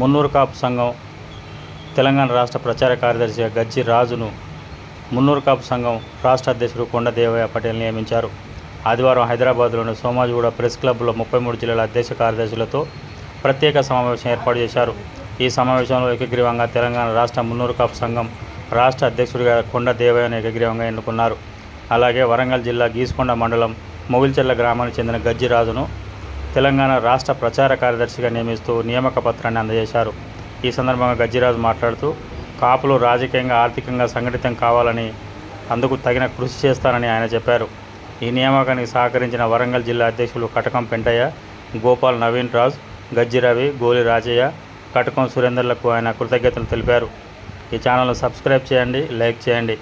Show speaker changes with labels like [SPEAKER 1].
[SPEAKER 1] మున్నూరు కాపు సంఘం తెలంగాణ రాష్ట్ర ప్రచార కార్యదర్శిగా గజ్జి రాజును మున్నూరు కాపు సంఘం రాష్ట్ర అధ్యక్షుడు కొండదేవయ్య పటేల్ నియమించారు. ఆదివారం హైదరాబాద్లోని సోమాజిగూడ ప్రెస్ క్లబ్లో ముప్పై మూడు జిల్లాల అధ్యక్ష కార్యదర్శులతో ప్రత్యేక సమావేశం ఏర్పాటు చేశారు. ఈ సమావేశంలో ఏకగ్రీవంగా తెలంగాణ రాష్ట్ర మున్నూరు కాపు సంఘం రాష్ట్ర అధ్యక్షుడిగా కొండ దేవయ్యను ఏకగ్రీవంగా ఎన్నుకున్నారు. అలాగే వరంగల్ జిల్లా గీసుకొండ మండలం మొగిల్చెల్ల గ్రామానికి చెందిన గజ్జి రాజును తెలంగాణ రాష్ట్ర ప్రచార కార్యదర్శిగా నియమిస్తూ నియామక పత్రాన్ని అందజేశారు. ఈ సందర్భంగా గజ్జిరాజు మాట్లాడుతూ కాపులు రాజకీయంగా ఆర్థికంగా సంఘటితం కావాలని అందుకు తగిన కృషి చేస్తానని ఆయన చెప్పారు. ఈ నియామకానికి సహకరించిన వరంగల్ జిల్లా అధ్యక్షులు కటకం పెంటయ్య గోపాల్ నవీన్ రాజ్ గజ్జి రవి గోలి రాజయ్య కటకం సురేందర్లకు ఆయన కృతజ్ఞతలు తెలిపారు. ఈ ఛానల్ను సబ్స్క్రైబ్ చేయండి లైక్ చేయండి.